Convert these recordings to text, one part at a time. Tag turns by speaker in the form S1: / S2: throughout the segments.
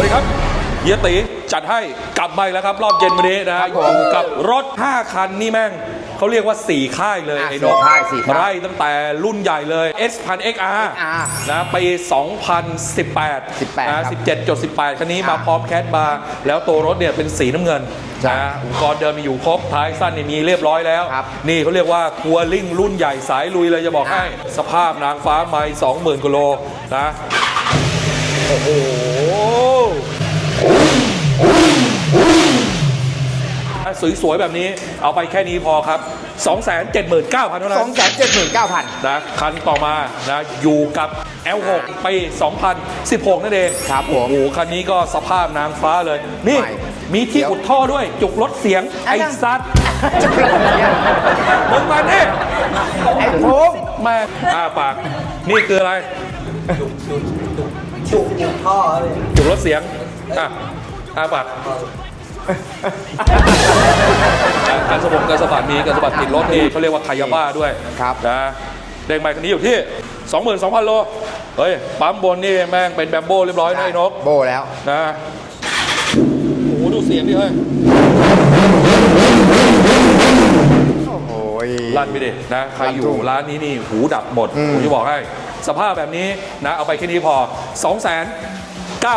S1: วัสดีครับเฮียตีจัดให้กลับมาอีกแล้วครับ รอบเย็นวันนี้นะ
S2: ครั
S1: ฮะ
S2: บผม
S1: อยู่กับรถ 5 คันนี่แม่ง เขาเรียกว่า 4 ค่ายเลย
S2: อะ
S1: ไอ้
S2: สี่
S1: นก
S2: ค่ายสี่ค่าย
S1: ไล่ตั้งแต่รุ่นใหญ่เลย S 1000 XR นะปี 2018
S2: ครับ
S1: 17.18 คันนี้
S2: ครั
S1: มา
S2: บ
S1: พร้อมแคทบาร์แล้วตัวรถเนี่ยเป็นสีน้ำเงิน
S2: ใช่
S1: นะอุปกรณ์เดิมมีอยู่ครบท้ายสั้นนี่มีเรียบร้อยแล้ว
S2: ครับ
S1: นี่เขาเรียกว่าทัวริ่งรุ่นใหญ่สายลุยเลยจะบอกให้ สภาพนางฟ้าไม่20,000กิโลนะ โอ้โห สวยๆแบบนี้เอาไปแค่นี้พอครับ 279,000เท่านั้
S2: สอง
S1: น
S2: แสนเจ็ดหมื่นเก้าพัน
S1: นะคันต่อมานะอยู่กับ L6 ปี2016 นั่นเอง
S2: ครับผม
S1: โอ้โหคันนี้ก็สภาพนางฟ้าเลย นี่
S2: ใหม่
S1: มีที่
S2: เดี๋ยว
S1: อุดท่อด้วย จุกลดเสียง ไอ้ซัด
S2: จะเป็นอะไรเนี่ย
S1: มึงมาเนี่ย
S2: ไอ้โพง
S1: แม่อ้าปาก นี่คืออะไร
S3: จุกจุกท่อเลย
S1: จุกลดเสียงอะอ้าปาก การสมองการสะบัดมีการสะบัดติดรถนี่เขาเรียกว่าคายาบ้าด้วย
S2: ครับ
S1: นะเด็กใหม่คันนี้อยู่ที่ 22,000 โล เฮ้ย ปั๊มบนนี่แม่งเป็นแบมโบ้เรียบร้อยนะไอ้นก
S2: โบแล้ว
S1: นะ โอ้โหดูเสียงดิเฮ้ย
S2: โอ้โห
S1: ลั่นไปดินะใครอยู่
S2: ลั่นทุ่ง
S1: ร้านนี้นี่หูดับหมด
S2: อืม
S1: ผมจะบอกให้ สภาพแบบนี้นะ เอาไปแค่นี้พอ2 9 9 9 0 0 0เท่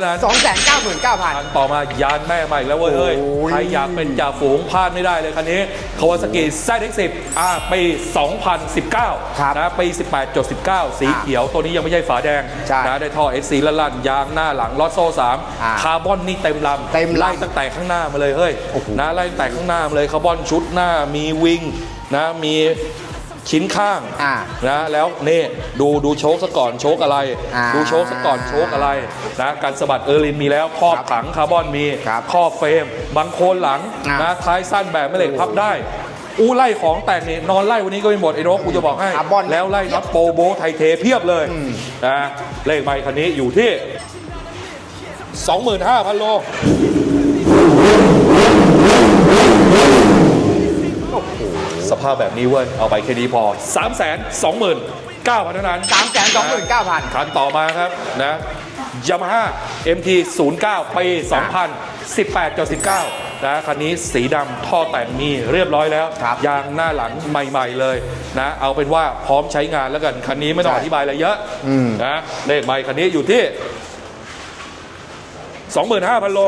S1: านั้น
S2: สองแสนเก้าหมื่นเก้าพัน
S1: คันต่อมายานแม่ใหม่แล้วเว้ยเฮ้ย
S2: โอ้ย
S1: ใครอยากเป็นจ่าฝูงพลาดไม่ได้เลยคันนี้คาวาซากิ ZX10 อ่าปี 2019
S2: ครับ
S1: นะปี 18.19 สีเขียว ตัวนี้ยังไม่ใช่ฝาแดง
S2: ใช่
S1: นะได้ท่อ SC ละลั่นยางหน้าหลังลอตโซ่
S2: อ่า
S1: 3 คาร์บอนนี่เต็มลำ
S2: เต็มลำ
S1: ไล่ตั้งแต่ข้างหน้ามาเลยเฮ้ย
S2: โอ้โห
S1: นะไล่ตั้งแต่ข้างหน้ามาเลยคาร์บอนชุดหน้ามีวิงนะมี ชิ้นข้าง
S2: อ่า
S1: นะแล้วนี่ดูดูโชคซะก่อนโชคอะไร
S2: อ่า
S1: ดูโชคซะก่อนโชคอะไรนะการสะบัดเออร์ลินมีแล้วครอบ
S2: ครับ
S1: ถังคาร์บอนมี
S2: ครับ
S1: ครอบเฟรมบังโคนหลัง
S2: อ่าน
S1: นะท้ายสั้นแบบแม่เหล็กพับได้ อู้ไล่ของแต่งนี่นอนไล่วันนี้ก็ไม่หมดไอ้นกกูจะบอกให้
S2: คาร์บอน
S1: แล้วไล่น็อตโปรโบไทเทเพียบเลยนะเลขใบคันนี้อยู่ที่ 25,000 โล สภาพแบบนี้เว้ย เอาไปแค่นี้พอ 3 2 9 0 0 0เท่านั้น
S2: สามแสนสองหมื่นเก้าพัน
S1: คันต่อมาครับนะยามาฮ่า MT 09ปี2018.19นะคันนี้สีดำท่อแต่งมีเรียบร้อยแล้ว
S2: ครับ
S1: ยางหน้าหลังใหม่ ๆ เลยนะเอาเป็นว่าพร้อมใช้งานแล้วกัน คันนี้ไม่ต้อง
S2: ใช่
S1: อธิบายอะไรเยอะ
S2: อืม
S1: นะเลขใบคันนี้อยู่ที่ 25,000 โล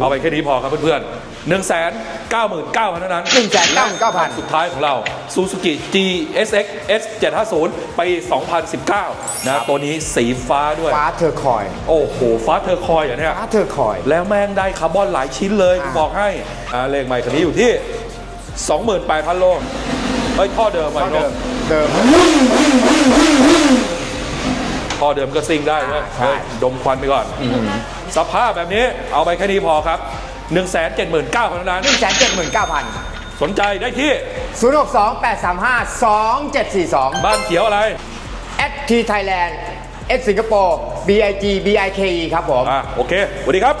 S1: เอาไปแค่นี้พอครับเพื่อนๆ1 9 9 0 0 0เท่านั้น
S2: 199,000
S1: สุดท้ายของเรา Suzuki GSX S 750 ปี 2019 นะตัวนี้สีฟ้าด้วย
S2: ฟ้าเธอคอย
S1: โอ้โห ฟ้าเธอคอยอะเนี่ย
S2: ฟ้าเธอคอย
S1: แล้วแม่งได้คาร์บอนหลายชิ้นเลย
S2: อ่า
S1: บอกให้อ่าเลขใหม่คันนี้อยู่ที่ 28,000 โลเฮ้ยท่อเดิมไป
S2: เท่า
S1: เน
S2: เดิ
S1: อะ
S2: มเดิม
S1: ท่อเดิมก็ซิ่งได้เว้ย
S2: ใช่
S1: เฮ้ยดมควันไปก่อน สภาพแบบนี้เอาไปแค่นี้พอครับ 179,000เท่านั้น
S2: หนึ่งแสนเจ็ดหมื่นเก้าพัน
S1: สนใจได้ที่
S2: ศูนย์หกสองแปดสามห้าสองเจ็ดสี่สอง
S1: บ้านเขียวอะไร
S2: แอดทีไทยแลนด์เอสสิงคโปร์ BIG BIKE ครับผม
S1: อ่าโอเคสวัสดีครับ